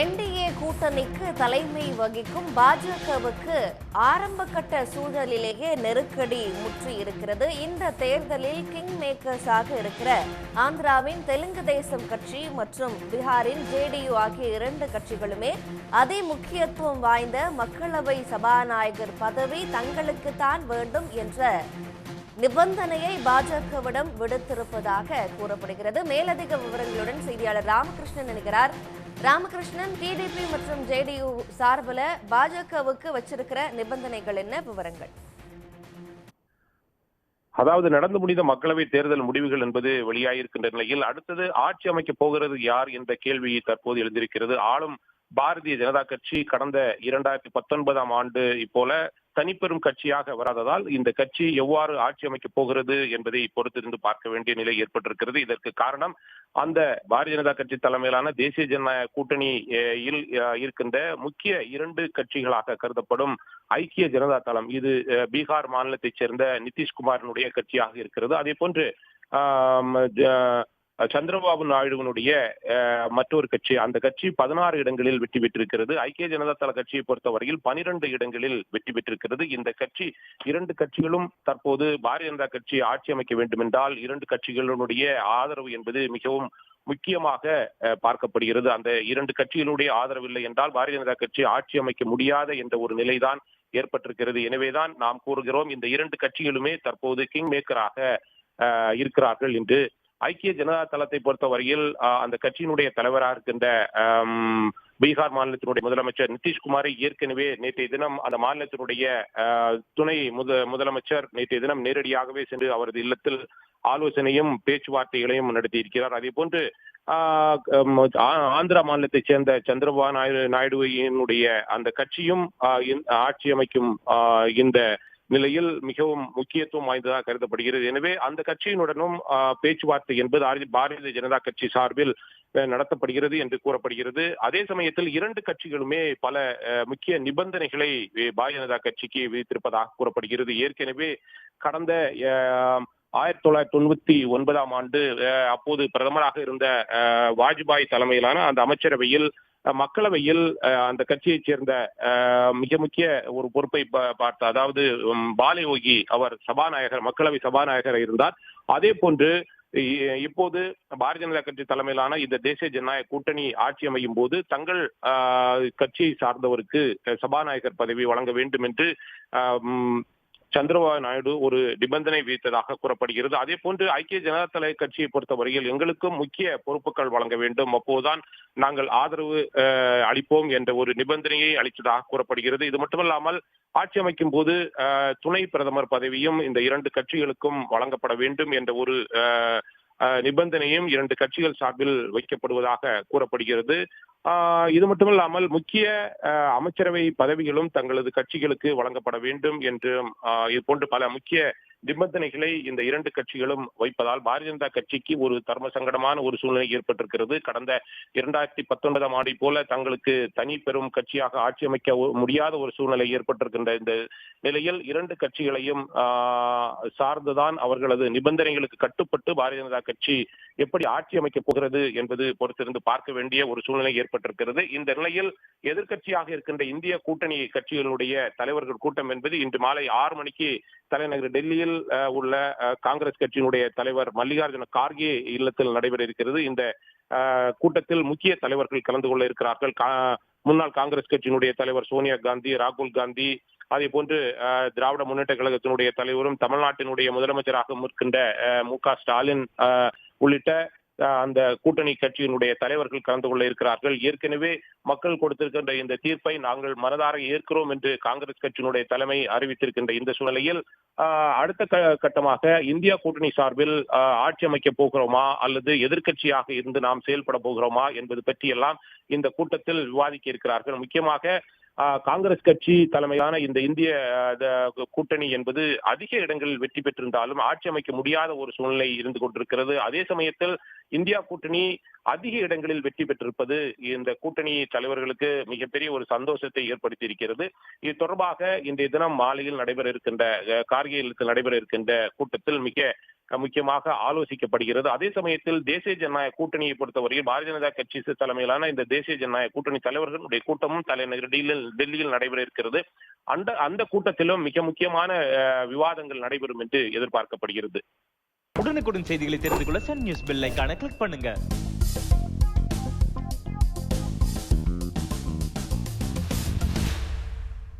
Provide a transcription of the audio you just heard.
NDA கூட்டணிக்கு தலைமை வகிக்கும் பாஜகவுக்கு ஆரம்ப கட்ட சூழலிலேயே நெருக்கடி முற்றி இருக்கிறது. இந்த தேர்தலில் கிங் மேக்கர்ஸாக இருக்கிற ஆந்திராவின் தெலுங்கு தேசம் கட்சி மற்றும் பீகாரின் ஜேடியு ஆகிய இரண்டு கட்சிகளுமே அதி முக்கியத்துவம் வாய்ந்த மக்களவை சபாநாயகர் பதவி தங்களுக்கு தான் வேண்டும் என்ற நிபந்தனையை பாஜகவிடம் விடுத்திருப்பதாக கூறப்படுகிறது. மேலதிக விவரங்களுடன் செய்தியாளர் ராமகிருஷ்ணன் நினைக்கிறார் ராமகிருஷ்ணன் டிடிபி மற்றும் ஜேடியு சார்பில் பாஜகவுக்கு வச்சிருக்கிற நிபந்தனைகள் என்ன? விவரங்கள். அதாவது நடந்து முடிந்த மக்களவை தேர்தல் முடிவுகள் என்பது வெளியாகியிருக்கின்ற நிலையில் அடுத்தது ஆட்சி அமைக்கப் போகிறது யார் என்ற கேள்வி தற்போது எழுந்திருக்கிறது. ஆளும் பாரதிய ஜனதா கட்சி கடந்த இரண்டாயிரத்தி பத்தொன்பதாம் ஆண்டு போல தனிப்பெரும் கட்சியாக வராததால் இந்த கட்சி எவ்வாறு ஆட்சி அமைக்கப் போகிறது என்பதை பொறுத்திருந்து பார்க்க வேண்டிய நிலை ஏற்பட்டிருக்கிறது. இதற்கு காரணம் அந்த பாரதிய ஜனதா கட்சி தலைமையிலான தேசிய ஜனநாயக கூட்டணியில் இருக்கின்ற முக்கிய இரண்டு கட்சிகளாக கருதப்படும் ஐக்கிய ஜனதா தளம். இது பீகார் மாநிலத்தைச் சேர்ந்த நிதிஷ்குமாரினுடைய கட்சியாக இருக்கிறது. அதே போன்று சந்திரபாபு நாயுடுவனுடைய மற்றொரு கட்சி அந்த கட்சி பதினாறு இடங்களில் வெற்றி பெற்றிருக்கிறது. ஐக்கிய ஜனதா தள கட்சியை பொறுத்தவரையில் பனிரெண்டு இடங்களில் வெற்றி பெற்றிருக்கிறது. இந்த கட்சி இரண்டு கட்சிகளும் தற்போது பாரதிய ஜனதா கட்சி ஆட்சி அமைக்க வேண்டும் என்றால் இரண்டு கட்சிகளுடைய ஆதரவு என்பது மிகவும் முக்கியமாக பார்க்கப்படுகிறது. அந்த இரண்டு கட்சிகளுடைய ஆதரவு இல்லை என்றால் பாரதிய ஜனதா கட்சி ஆட்சி அமைக்க முடியாத என்ற ஒரு நிலைதான் ஏற்பட்டிருக்கிறது. எனவேதான் நாம் கூறுகிறோம் இந்த இரண்டு கட்சிகளுமே தற்போது கிங் மேக்கராக இருக்கிறார்கள் என்று ஐக்கிய ஜனதா தளத்தை பொறுத்தவரையில் அந்த கட்சியினுடைய தலைவராக இருக்கின்ற பீகார் மாநிலத்தினுடைய முதலமைச்சர் நிதிஷ்குமாரை ஏற்கனவே நேற்றைய தினம் அந்த மாநிலத்தினுடைய துணை முத முதலமைச்சர் நேற்றைய தினம் நேரடியாகவே சென்று அவரது இல்லத்தில் ஆலோசனையும் பேச்சுவார்த்தைகளையும் நடத்தியிருக்கிறார். அதே போன்று ஆஹ், ஆந்திரா மாநிலத்தைச் சேர்ந்த சந்திரபாபு நாயுடு நாயுடுவினுடைய அந்த கட்சியும் ஆஹ், ஆட்சி அமைக்கும் ஆஹ், இந்த நிலையில் மிகவும் முக்கியத்துவம் வாய்ந்ததாக கருதப்படுகிறது. எனவே அந்த கட்சியினுடனும் பேச்சுவார்த்தை என்பது பாரதிய ஜனதா கட்சி சார்பில் நடத்தப்படுகிறது என்று கூறப்படுகிறது. அதே சமயத்தில் இரண்டு கட்சிகளுமே பல முக்கிய நிபந்தனைகளை பாரதிய ஜனதா கட்சிக்கு விதித்திருப்பதாக கூறப்படுகிறது. ஏற்கனவே கடந்த ஆயிரத்தி தொள்ளாயிரத்தி தொண்ணூத்தி ஒன்பதாம் ஆண்டு அப்போது பிரதமராக இருந்த வாஜ்பாய் தலைமையிலான அந்த அமைச்சரவையில் மக்களவையில் அந்த கட்சியைச் சேர்ந்த மிக முக்கிய ஒரு பொறுப்பை பார்த்த அதாவது பாலயோகி அவர் சபாநாயகர் மக்களவை சபாநாயகர் இருந்தார். அதே போன்று இப்போது பாரதிய ஜனதா கட்சி தலைமையிலான இந்த தேசிய ஜனநாயக கூட்டணி ஆட்சி அமையும் போது தங்கள் ஆஹ், கட்சியை சார்ந்தவருக்கு சபாநாயகர் பதவி வழங்க வேண்டும் என்று ஆஹ், சந்திரபாபு நாயுடு ஒரு நிபந்தனை விதித்ததாக கூறப்படுகிறது. அதே போன்று ஐக்கிய ஜனதா தள கட்சியை பொறுத்தவரையில் எங்களுக்கும் முக்கிய பொறுப்புகள் வழங்க வேண்டும். அப்போதுதான் நாங்கள் ஆதரவு அளிப்போம் என்ற ஒரு நிபந்தனையை அளித்ததாக கூறப்படுகிறது. இது மட்டுமல்லாமல் ஆட்சி அமைக்கும் போது துணை பிரதமர் பதவியும் இந்த இரண்டு கட்சிகளுக்கும் வழங்கப்பட வேண்டும் என்ற ஒரு நிபந்தனையும் இரண்டு கட்சிகள் சார்பில் வைக்கப்படுவதாக கூறப்படுகிறது. இது மட்டுமல்லாமல் முக்கிய அமைச்சரவை பதவிகளும் தங்களது கட்சிகளுக்கு வழங்கப்பட வேண்டும் என்றும் இது போன்று பல முக்கிய நிபந்தனைகளை இந்த இரண்டு கட்சிகளும் வைப்பதால் பாரதிய ஜனதா கட்சிக்கு ஒரு தர்ம சங்கடமான ஒரு சூழ்நிலை ஏற்பட்டிருக்கிறது. கடந்த இரண்டாயிரத்தி பத்தொன்பதாம் ஆண்டை போல தங்களுக்கு தனி பெரும் கட்சியாக ஆட்சி அமைக்க முடியாத ஒரு சூழ்நிலை ஏற்பட்டிருக்கின்ற இந்த நிலையில் இரண்டு கட்சிகளையும் ஆஹ், சார்ந்துதான் அவர்களது நிபந்தனைகளுக்கு கட்டுப்பட்டு பாரதிய ஜனதா கட்சி எப்படி ஆட்சி அமைக்கப் போகிறது என்பது பொறுத்திருந்து பார்க்க வேண்டிய ஒரு சூழ்நிலை ஏற்பட்டிருக்கிறது. இந்த நிலையில் எதிர்க்கட்சியாக இருக்கின்ற இந்திய கூட்டணி கட்சிகளுடைய தலைவர்கள் கூட்டம் என்பது இன்று மாலை ஆறு மணிக்கு தலைநகர் டெல்லியில் உள்ள காங்கிரஸ் கட்சியினுடைய தலைவர் மல்லிகார்ஜுன கார்கே இல்லத்தில் நடைபெற இருக்கிறது. இந்த கூட்டத்தில் முக்கிய தலைவர்கள் கலந்து கொள்ள இருக்கிறார்கள். முன்னாள் காங்கிரஸ் கட்சியினுடைய தலைவர் சோனியா காந்தி ராகுல் காந்தி அதே போன்று திராவிட முன்னேற்ற கழகத்தினுடைய தலைவரும் தமிழ்நாட்டினுடைய முதலமைச்சராக இருக்கின்ற மு க ஸ்டாலின் உள்ளிட்ட அந்த கூட்டணி கட்சியினுடைய தலைவர்கள் கலந்து கொள்ள இருக்கிறார்கள். ஏற்கனவே மக்கள் கொடுத்திருக்கின்ற இந்த தீர்ப்பை நாங்கள் மனதார ஏற்கிறோம் என்று காங்கிரஸ் கட்சியினுடைய தலைமை அறிவித்திருக்கின்ற இந்த சூழ்நிலையில் ஆஹ், அடுத்த க- கட்டமாக இந்தியா கூட்டணி சார்பில் ஆட்சி அமைக்க போகிறோமா அல்லது எதிர்கட்சியாக இருந்து நாம் செயல்பட போகிறோமா என்பது பற்றியெல்லாம் இந்த கூட்டத்தில் விவாதிக்க இருக்கிறார்கள். முக்கியமாக காங்கிரஸ் கட்சி தலைமையிலான இந்த இந்திய கூட்டணி என்பது அதிக இடங்களில் வெற்றி பெற்றிருந்தாலும் ஆட்சி அமைக்க முடியாத ஒரு சூழ்நிலை இருந்து கொண்டிருக்கிறது. அதே சமயத்தில் இந்தியா கூட்டணி அதிக இடங்களில் வெற்றி பெற்றிருப்பது இந்த கூட்டணி தலைவர்களுக்கு மிகப்பெரிய ஒரு சந்தோஷத்தை ஏற்படுத்தி இருக்கிறது இது தொடர்பாக இன்றைய தினம் மாலையில் நடைபெற இருக்கின்ற அஹ், கார்கில் நடைபெற இருக்கின்ற கூட்டத்தில் மிக முக்கியமாக ஆலோசிக்கப்படுகிறது. அதே சமயத்தில் தேசிய ஜனநாயக கூட்டணியை பொறுத்தவரையில் பாரதிய ஜனதா கட்சி தலைமையிலான இந்த தேசிய ஜனநாயக கூட்டணி தலைவர்களுடைய கூட்டமும் தலைநகர் டெல்லியில் நடைபெற இருக்கிறது. அந்த அந்த கூட்டத்திலும் மிக முக்கியமான விவாதங்கள் நடைபெறும் என்று எதிர்பார்க்கப்படுகிறது. உடனுக்குடன் செய்திகளை தெரிந்து கொள்ள சன் நியூஸ் பெல் கிளிக் பண்ணுங்க.